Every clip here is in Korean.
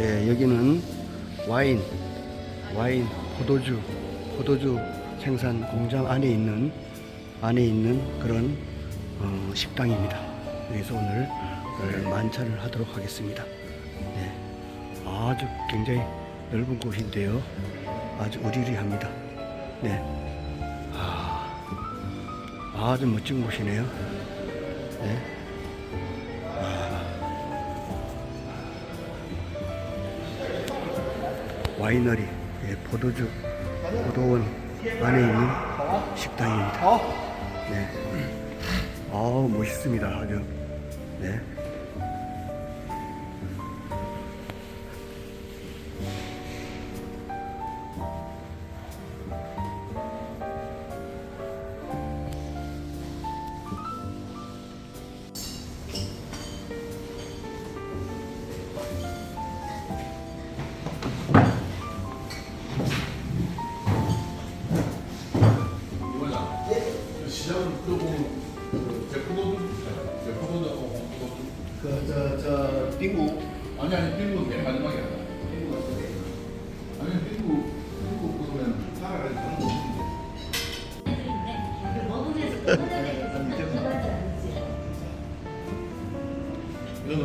예, 여기는 와인, 와인, 포도주, 포도주 생산 공장 안에 있는 안에 있는 그런 어, 식당입니다. 여기서 오늘 어, 만찬을 하도록 하겠습니다. 네, 아주 굉장히 넓은 곳인데요. 아주 으리으리합니다. 네, 아, 아주 멋진 곳이네요. 네. 와이너리, 예, 포도주, 포도원 안에 있는 식당입니다. 네. 아우, 멋있습니다. 아주. 네.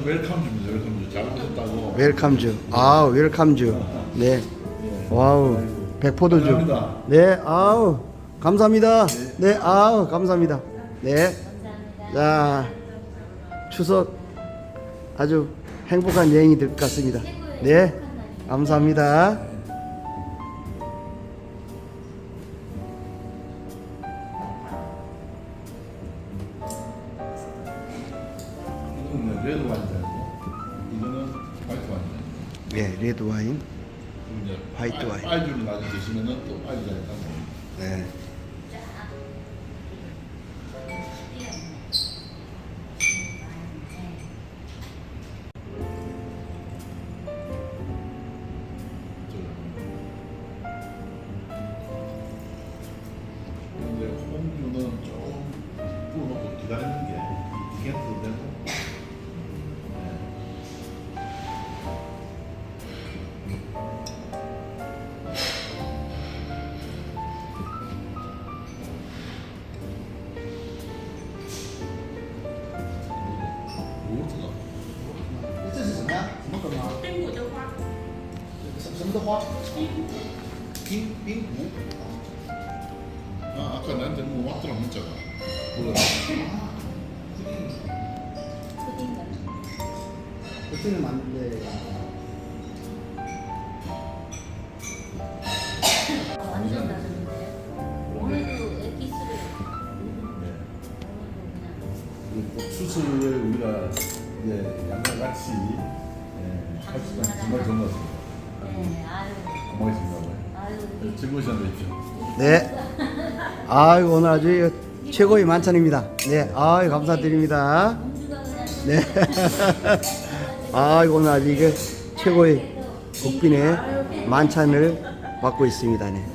웰컴주입니다. 웰컴주 잘 보셨다고. 웰컴주. 아, 웰컴주. 네. 와우. 백포도주. 감사합니다. 네, 아우. 감사합니다. 네, 아우. 감사합니다. 네. 자, 추석 아주 행복한 여행이 될 것 같습니다. 네. 감사합니다. 레드 와인이고 이거는 화이트 와인. 네, 레드 와인. 이제 화이트 빨- 와인. 빨주를 나중에 드시면은 또 와인 하고. 네. 근데 홍주는 좀 부어놓고 기다리는 什什么的花？冰冰湖。 아, 아까 나한테 뭐 왔더라 문자가. 몰라. 푸딩 같은 그때는 맞는데. 거. 완전 다른데. 오늘도 엑기스를 네. 오늘도 그 수술을 우리가 이제 양과 같이 예, 할수 있는 정말 좋은 것 같습니다. 네, 아유 고맙습니다. 아유 네. 네. 오늘 아주 최고의 만찬입니다. 네. 아이, 감사드립니다. 네. 아이고, 오늘 아주 이게 최고의 국빈의 만찬을 받고 있습니다. 네.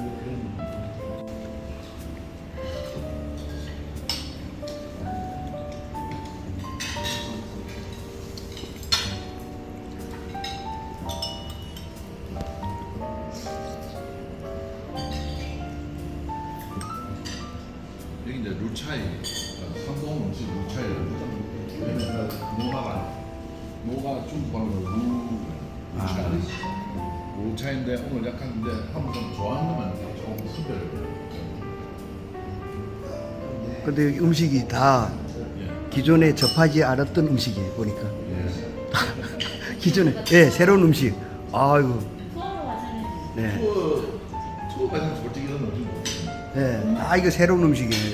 오늘 약간 이제 좀 좋아하는 거면 조금 선별을 근데 여기 음식이 다 예. 기존에 접하지 않았던 음식이에요 보니까 예. 기존에 예 새로운 음식 아이고 수업을 와서는 네. 투어 투어가 솔직히 이런 음식 못 예. 아 이거 새로운 음식이에요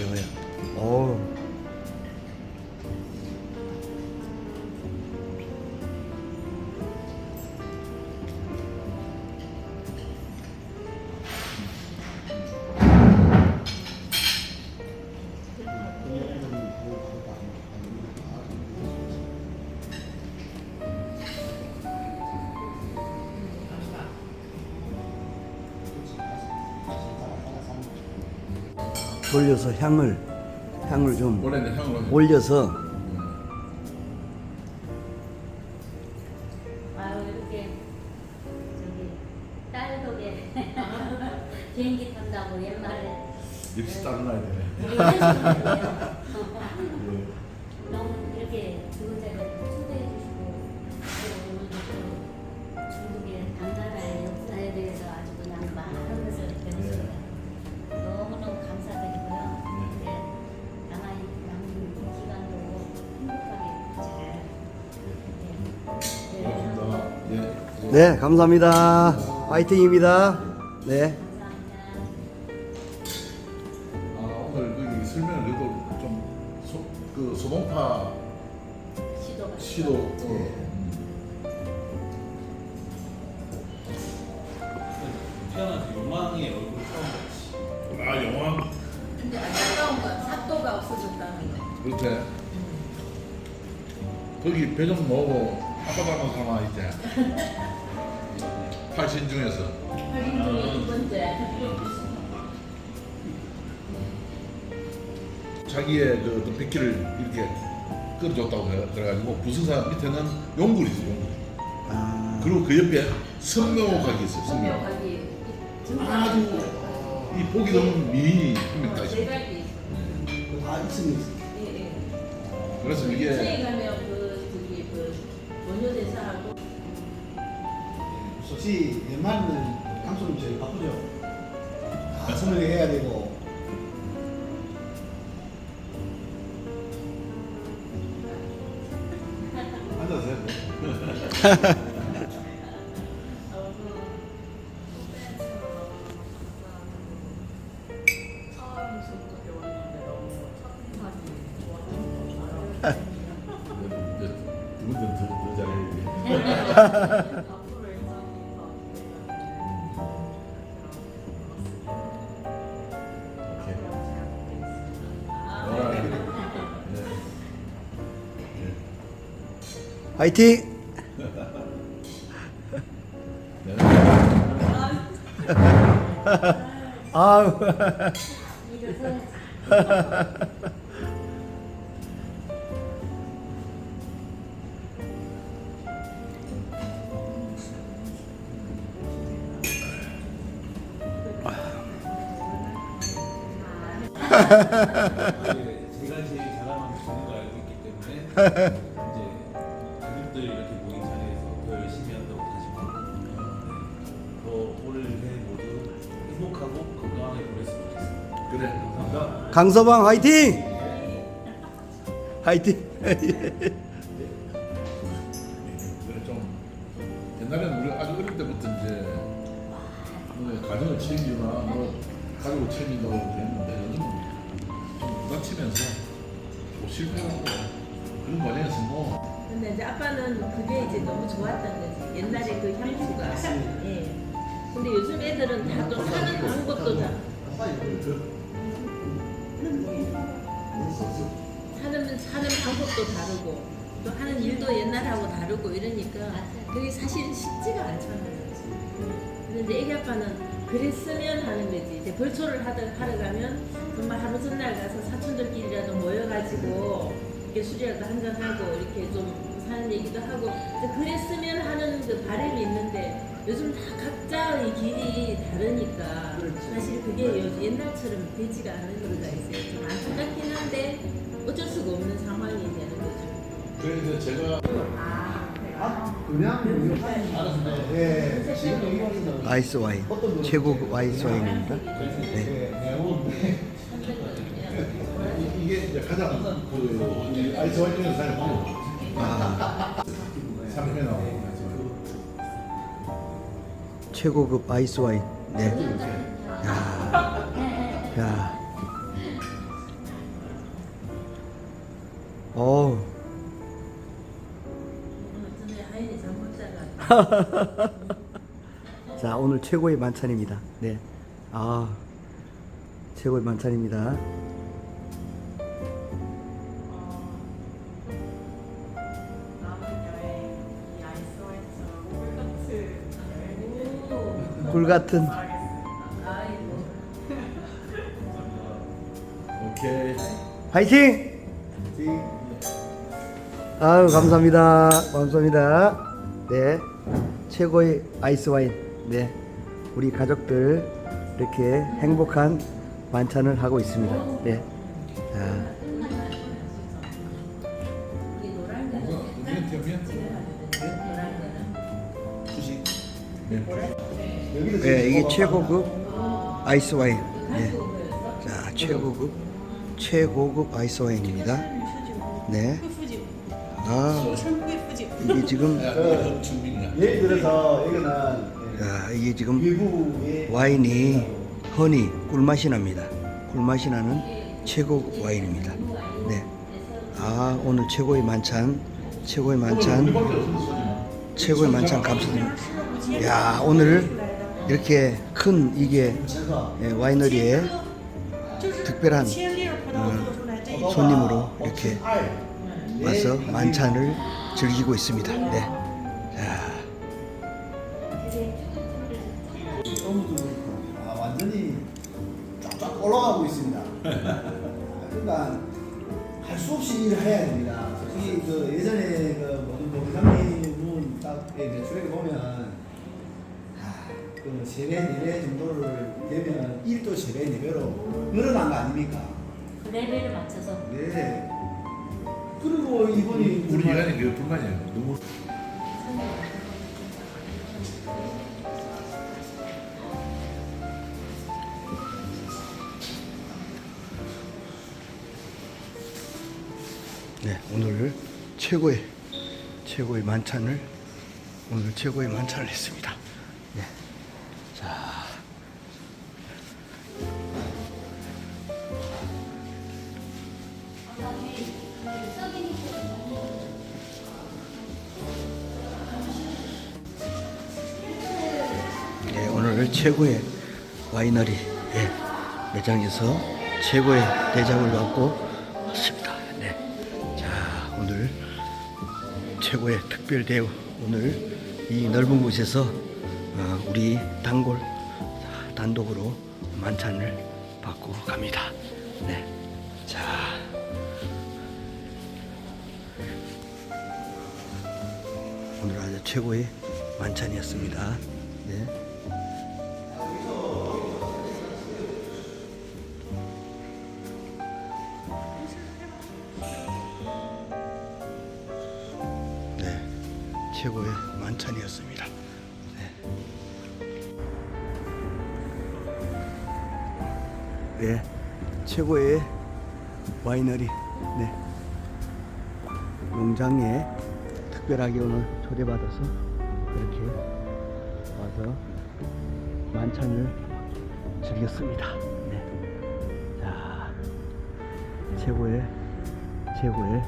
돌려서 향을 향을 좀 원래 향으로. 올려서 아유 이렇게 저기 딸 덕에 비행기 탄다고 옛말에 역시 다른 나야 되네. 거예요. 너무 이렇게 좋은 자리에 초대해 주시고 그리고 오늘도 또 중국의 당나라의 역사에 대해서 아주 그냥 많은 네 감사합니다 화이팅입니다 네 감사합니다. 아 오늘 그 설명을 그래도 좀그 소동파 시도가 시도 어, 태어나서 요망의 얼굴 처음 봤지. 아 영화 근데 안타까운 건 삭도가 없어졌다는 거. 그렇대. 거기 배좀 넣고 아빠 닮은 사람 이제 팔신 중에서 할인 중에 두 번째. 자기의 그 어떤 빗기를 이렇게 끌어줬다고 해- 그래가지고 부승사 밑에는 용굴이 있어 용굴. 아, 그리고 그 옆에 선묘각이 있어 선묘. 성묘각이 아주 이 보기 드문 미인이 한명다 있습니다. 예, 예. 그래서 이게 솔직히 웬만하면 감독님 제일 바쁘죠. 다 설명해야 되고. 앉아서 해. 처음 중국에 왔는데 너무 첫인상이 두 분들 더, 더 잘해. 화이팅! 아우. 제가 제일 저는 걸 알고 있기 때문에 열심히 한다고 다시. 네. 더 올해 모두 행복하고 건강하게 보냈으면 좋겠습니다. 그래. 감사합니다. 강서방 화이팅 화이팅 뭐뭐뭐 실패하고 그런 과정에서 뭐 근데 이제 아빠는 그게 이제 너무 좋았던 거지. 옛날에 그 향수가. 예. 근데 요즘 애들은 다 또 사는 방법도 다 사는 사는 방법도 다르고 또 하는 일도 옛날하고 다르고 이러니까 그게 사실은 쉽지가 않잖아요. 그런데 애기 아빠는 그랬으면 하는 거지. 이제 벌초를 하러 가면 정말 하루 전날 가서 사촌들끼리라도 모여가지고 이렇게 술이라도 한잔 하고 이렇게 좀 사는 얘기도 하고 그랬으면 하는 그 바람이 있는데 요즘 다 각자의 길이 다르니까 사실 그게 요- 옛날처럼 되지가 않는 거가 있어요. 좀 안타깝긴 한데 어쩔 수가 없는 상황이 되는 거죠. 그래서 제가 아, 그냥 알았습니다. 예, 지금 아이스 와인 최고급 아이스 와인입니다. 네. 매운 이제 가장 그 아이스 중에서 잘 먹는 아, 상표 나오고 최고급 아이스 와인. 네. 야, 야. 어, 자 오늘 최고의 만찬입니다. 네. 아, 최고의 만찬입니다. 꿀 같은. 오케이. 화이팅! 아유 감사합니다. 감사합니다. 네, 최고의 아이스 와인. 네, 우리 가족들 이렇게 행복한 만찬을 하고 있습니다. 네, 자. 네. 네 이게 최고급 아이스 와인. 네, 보였어? 자 최고급 최고급 아이스 와인입니다. 네, 아 이게 지금. 예를 들어서 이거는 야, 이게 지금 와인이 허니 꿀맛이 납니다. 꿀맛이 나는 최고 와인입니다. 네. 아 오늘 최고의 만찬, 최고의 만찬, 최고의 만찬 감사드립니다. 야 오늘 이렇게 큰 이게 예, 와이너리에 특별한 어, 손님으로 이렇게 와서 만찬을 즐기고 있습니다. 네. 세배 네배 정도를 되면 일도 세배 네배로 늘어난 거 아닙니까? 그 레벨을 맞춰서 네. 그리고 이분이 우리 정말 인간이 그 불만이에요. 너무 네, 오늘 최고의 최고의 만찬을 오늘 최고의 만찬을 했습니다. 네, 오늘 최고의 와이너리 예, 매장에서 최고의 대접을 받고 왔습니다. 네. 자, 오늘 최고의 특별 대우 오늘 이 넓은 곳에서 어, 우리 단골 단독으로 만찬을 받고 갑니다. 최고의 만찬이었습니다. 네. 네, 최고의 만찬이었습니다. 네. 네, 최고의 와이너리, 네, 농장에 특별하게 오늘 초대받아서 이렇게 와서 만찬을 즐겼습니다. 네, 자, 최고의 최고의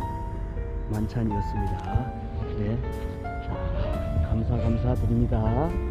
만찬이었습니다. 네. 자, 감사 감사드립니다.